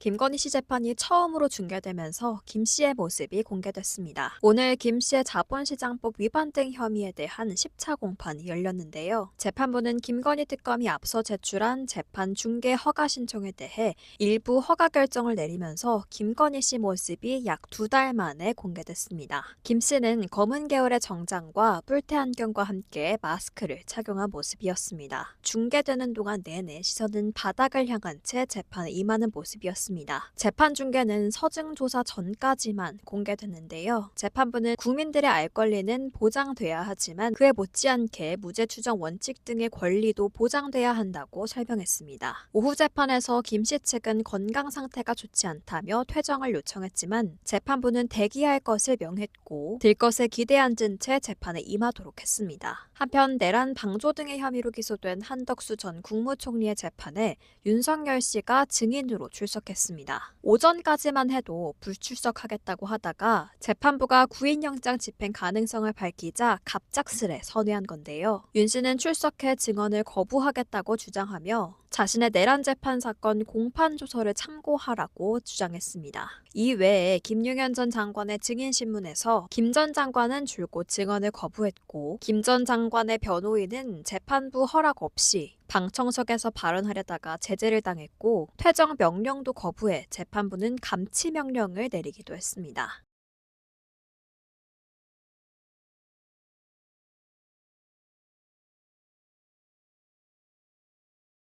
김건희 씨 재판이 처음으로 중계되면서 김 씨의 모습이 공개됐습니다. 오늘 김 씨의 자본시장법 위반 등 혐의에 대한 10차 공판이 열렸는데요. 재판부는 김건희 특검이 앞서 제출한 재판 중개 허가 신청에 대해 일부 허가 결정을 내리면서 김건희 씨 모습이 약 두 달 만에 공개됐습니다. 김 씨는 검은 계열의 정장과 뿔테 안경과 함께 마스크를 착용한 모습이었습니다. 중계되는 동안 내내 시선은 바닥을 향한 채 재판에 임하는 모습이었습니다. 재판 중계는 서증 조사 전까지만 공개됐는데요. 재판부는 국민들의 알 권리는 보장돼야 하지만 그에 못지않게 무죄 추정 원칙 등의 권리도 보장돼야 한다고 설명했습니다. 오후 재판에서 김 씨 측은 건강 상태가 좋지 않다며 퇴정을 요청했지만 재판부는 대기할 것을 명했고 들 것에 기대 앉은 채 재판에 임하도록 했습니다. 한편 내란 방조 등의 혐의로 기소된 한덕수 전 국무총리의 재판에 윤석열 씨가 증인으로 출석 했습니다. 오전까지만 해도 불출석하겠다고 하다가 재판부가 구인영장 집행 가능성을 밝히자 갑작스레 선회한 건데요. 윤 씨는 출석해 증언을 거부하겠다고 주장하며 자신의 내란 재판 사건 공판 조서를 참고하라고 주장했습니다. 이 외에 김용현 전 장관의 증인 신문에서 김 전 장관은 줄곧 증언을 거부했고 김 전 장관의 변호인은 재판부 허락 없이 방청석에서 발언하려다가 제재를 당했고 퇴정 명령도 거부해 재판부는 감치 명령을 내리기도 했습니다.